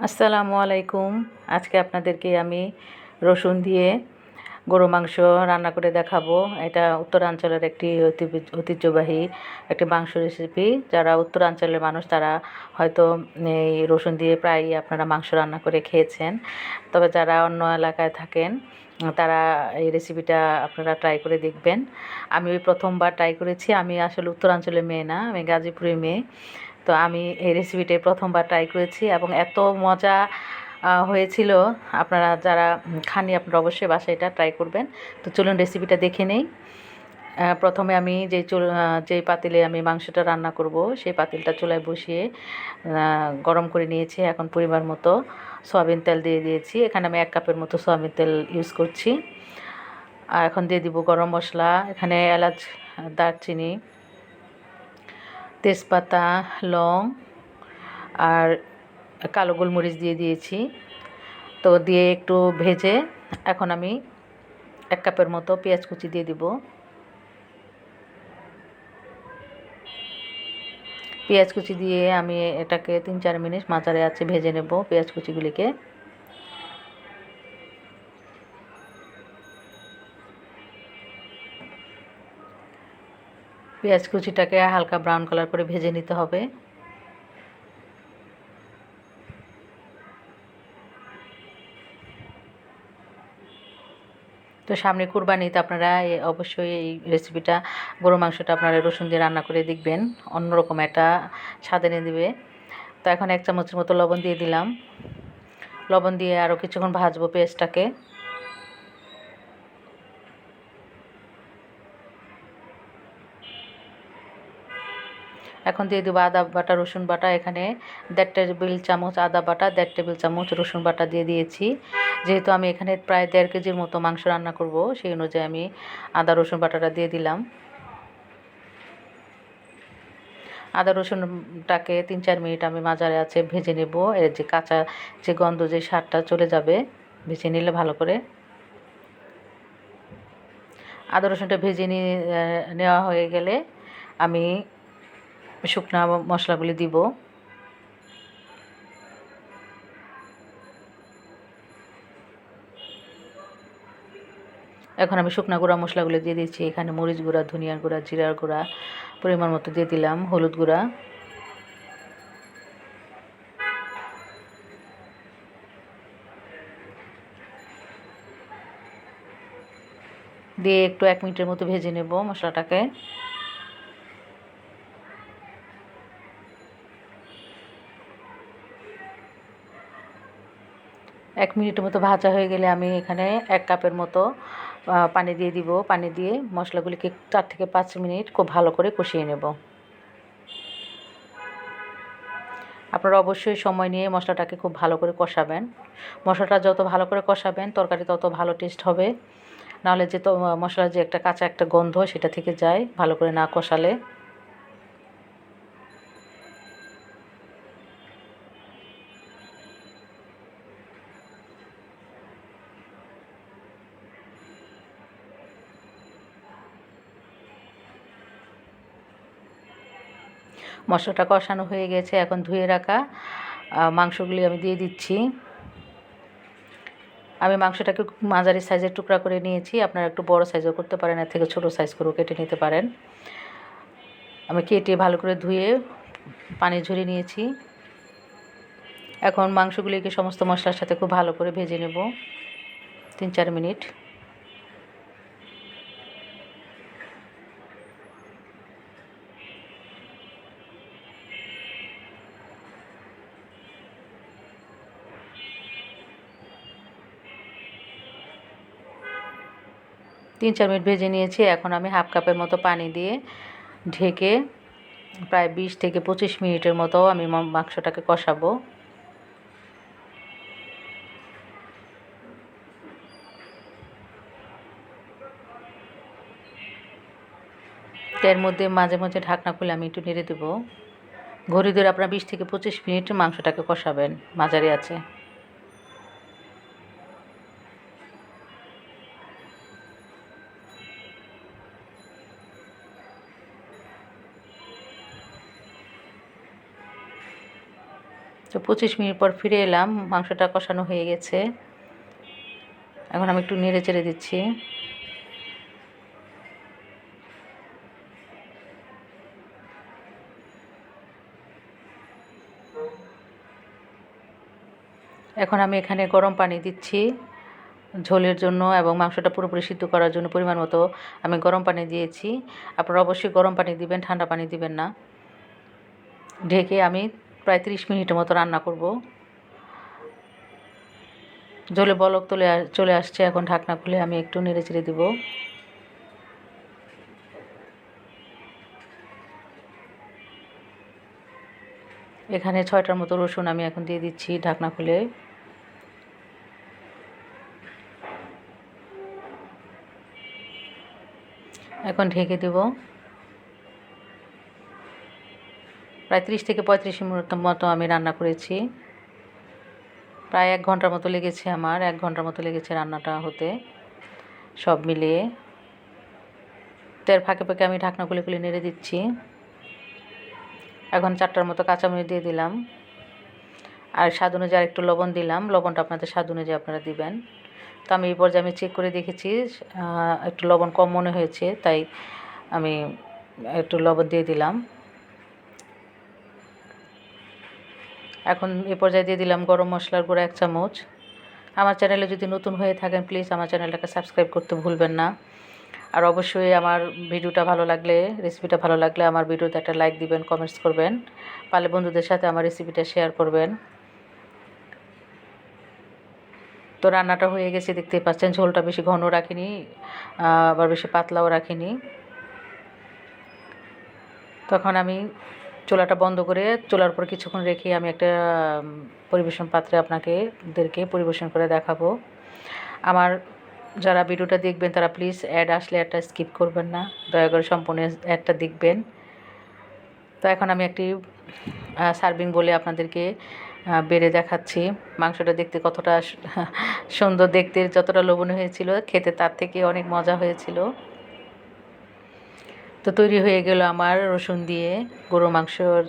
আসসালামু আলাইকুম। আজকে আপনাদেরকে আমি রসুন দিয়ে গরু মাংস রান্না করে দেখাবো। এটা উত্তরাঞ্চলের একটি ঐতিহ্য- ঐতিহ্যবাহী একটি মাংস রেসিপি যারা উত্তরাঞ্চলের মানুষ, তারা হয়তো এই রসুন দিয়ে প্রায়ই আপনারা মাংস রান্না করে খেয়েছেন। তবে যারা অন্য এলাকায় থাকেন, তারা এই রেসিপিটা আপনারা ট্রাই করে দেখবেন। আমি ওই প্রথমবার ট্রাই করেছি। আমি আসলে উত্তরাঞ্চলের মেয়ে না, আমি গাজীপুরের মেয়ে। তো আমি এই রেসিপিটাই প্রথমবার ট্রাই করেছি এবং এত মজা হয়েছিল। আপনারা যারা খানি আপনারা অবশ্যই বাসায় এটা ট্রাই করবেন। তো চলুন রেসিপিটা দেখে নেই। প্রথমে আমি যে চুল যেই পাতিলে আমি মাংসটা রান্না করব, সেই পাতিলটা চুলায় বসিয়ে গরম করে নিয়েছি এখন পরিমাণ মতো। সয়াবিন তেল দিয়ে দিয়েছি। এখানে আমি এক কাপের মতো সয়াবিন তেল ইউজ করছি। আর এখন দিয়ে দিব গরম মশলা, এখানে এলাচ দারচিনি তেজপাতা, লং আর কালো গোলমরিচ দিয়ে দিয়েছি। তো দিয়ে একটু ভেজে এখন আমি এক কাপের মতো পেঁয়াজ কুচি দিয়ে দিব। পেঁয়াজ কুচি দিয়ে আমি এটাকে তিন চার মিনিট মাচারে আছে ভেজে নেব পেঁয়াজ কুচিগুলিকে। পেঁয়াজ কুচিটাকে হালকা ব্রাউন কালার করে ভেজে নিতে হবে। তো সামনে কুরবানিতে আপনারা অবশ্যই এই রেসিপিটা গরু মাংসটা আপনারা রসুন দিয়ে রান্না করে দেখবেন, অন্যরকম একটা স্বাদ এনে দেবে। তো এখন এক চামচের মতো লবণ দিয়ে দিলাম। লবণ দিয়ে আরও কিছুক্ষণ ভাজবো পেঁয়াজটাকে। এখন দিয়ে দেবো আদা বাটা, রসুন বাটা, এখানে দেড় টেবিল চামচ আদা বাটা, দেড় টেবিল চামচ রসুন বাটা দিয়ে দিয়েছি। যেহেতু আমি এখানে প্রায় দেড় কেজির মতো মাংস রান্না করব, সেই অনুযায়ী আমি আদা, রসুন বাটাটা দিয়ে দিলাম। আদা, রসুনটাকে তিন চার মিনিট আমি মাজারে আছে ভেজে নেব। এর যে কাঁচা যে গন্ধ, যে সারটা চলে যাবে, ভেজে নিলে ভালো করে। আদা, রসুনটা ভেজে নিয়ে নেওয়া হয়ে গেলে আমি শুকনা মশলাগুলি দিব। এখন আমি শুকনা গুঁড়া মশলাগুলো দিয়ে দিচ্ছি। এখানে মরিচ গুঁড়া, ধনিয়ার গুঁড়া, জিরার গুঁড়া পরিমাণ মতো দিয়ে দিলাম, হলুদ গুঁড়া। দিয়ে একটু এক মিনিটের মতো ভেজে নেব মশলাটাকে। এক মিনিটের মতো ভাজা হয়ে গেলে আমি এখানে এক কাপের মতো পানি দিয়ে দিব। পানি দিয়ে মশলাগুলিকে চার থেকে পাঁচ মিনিট খুব ভালো করে কষিয়ে নেব। আপনারা অবশ্যই সময় নিয়ে মশলাটাকে খুব ভালো করে কষাবেন। মশলাটা যত ভালো করে কষাবেন, তরকারি তত ভালো টেস্ট হবে। নাহলে যে তো, মশলার যে একটা কাঁচা একটা গন্ধ, সেটা থেকে যায় ভালো করে না কষালে। মশলাটা কষানো হয়ে গেছে, এখন ধুয়ে রাখা মাংসগুলি আমি দিয়ে দিচ্ছি। আমি মাংসটাকে মাঝারি সাইজের টুকরা করে নিয়েছি, আপনারা একটু বড় সাইজও করতে পারেন, এর থেকে ছোটো সাইজ করেও কেটে নিতে পারেন। আমি কেটে ভালো করে ধুয়ে পানি ঝরিয়ে নিয়েছি। এখন মাংসগুলিকে সমস্ত মশলার সাথে খুব ভালো করে ভেজে নেব, তিন চার মিনিট। তিন চার মিনিট ভেজে নিয়েছি। এখন আমি হাফ কাপের মতো পানি দিয়ে ঢেকে প্রায় বিশ থেকে পঁচিশ মিনিটের মতো আমি মাংসটাকে কষাবো। এর মধ্যে মাঝে মাঝে ঢাকনা খুলে আমি একটু নেড়ে দেবো। ঘড়ি ধরে আপনারা বিশ থেকে পঁচিশ মিনিট মাংসটাকে কষাবেন। মাঝারি আছে। তো পঁচিশ মিনিট পর ফিরে এলাম, মাংসটা কষানো হয়ে গেছে। এখন আমি একটু নেড়ে চেড়ে দিচ্ছি। এখন আমি এখানে গরম পানি দিচ্ছি ঝোলের জন্য এবং মাংসটা পুরোপুরি সিদ্ধ করার জন্য পরিমাণ মতো আমি গরম পানি দিয়েছি। আপনারা অবশ্যই গরম পানি দিবেন, ঠান্ডা পানি দিবেন না। ঢেকে আমি প্রায় তিরিশ মিনিটের মতো রান্না করব। জলে বলক তুলে চলে আসছে, এখন ঢাকনা খুলে আমি একটু নেড়ে চেড়ে দিব। এখানে ছয়টার মতো রসুন আমি এখন দিয়ে দিচ্ছি ঢাকনা খুলে। এখন ঢেকে দেব। প্রায় ত্রিশ থেকে পঁয়ত্রিশ মিনিট মতো আমি রান্না করেছি। প্রায় এক ঘণ্টার মতো লেগেছে আমার, এক ঘণ্টার মতো লেগেছে রান্নাটা হতে। সব মিলিয়ে তের ফাঁকে ফাঁকে আমি ঢাকনা খুলে খুলে নেড়ে দিচ্ছি। এখন চারটার মতো কাঁচামরিচ দিয়ে দিলাম। আর স্বাদ অনুযায়ী একটু লবণ দিলাম। লবণটা আপনাদের স্বাদ অনুযায়ী আপনারা দিবেন। তো আমি এই পর্যায়ে আমি চেক করে দেখেছি একটু লবণ কম মনে হয়েছে, তাই আমি একটু লবণ দিয়ে দিলাম। এখন এ পর্যায়ে দিয়ে দিলাম গরম মশলার গুঁড়ো এক চামচ। আমার চ্যানেলে যদি নতুন হয়ে থাকেন প্লিজ আমার চ্যানেলটাকে সাবস্ক্রাইব করতে ভুলবেন না। আর অবশ্যই আমার ভিডিওটা ভালো লাগলে রেসিপিটা ভালো লাগলে আমার ভিডিওতে একটা লাইক দিবেন কমেন্টস করবেন। পালে বন্ধুদের সাথে আমার রেসিপিটা শেয়ার করবেন। তো রান্নাটা হয়ে গেছে দেখতে পাচ্ছেন, ঝোলটা বেশি ঘন রাখিনি আবার বেশি পাতলাও রাখিনি। তখন আমি চুলাটা বন্ধ করে চুলার উপর কিছুক্ষণ রেখে আমি একটা পরিবেশন পাত্রে আপনাকে দেরকে পরিবেশন করে দেখাবো। আমার যারা ভিডিওটা দেখবেন তারা প্লিজ অ্যাড আসলে একটা স্কিপ করবেন না। দয়া করে সম্পূর্ণ অ্যাডটা দেখবেন। তো এখন আমি একটি সার্ভিং বলে আপনাদেরকে বেড়ে দেখাচ্ছি। মাংসটা দেখতে কতটা সুন্দর দেখতে, যতটা লোভনীয় হয়েছিল, খেতে তার থেকে অনেক মজা হয়েছিল। তো তৈরি হয়ে গেল আমার রসুন দিয়ে গরু মাংসর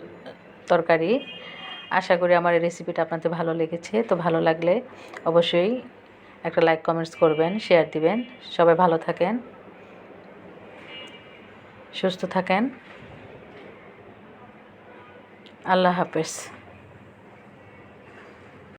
তরকারি। আশা করি আমার এই রেসিপিটা আপনাদের ভালো লেগেছে। তো ভালো লাগলে অবশ্যই একটা লাইক কমেন্টস করবেন শেয়ার দিবেন। সবাই ভালো থাকেন, সুস্থ থাকেন। আল্লাহ হাফেজ।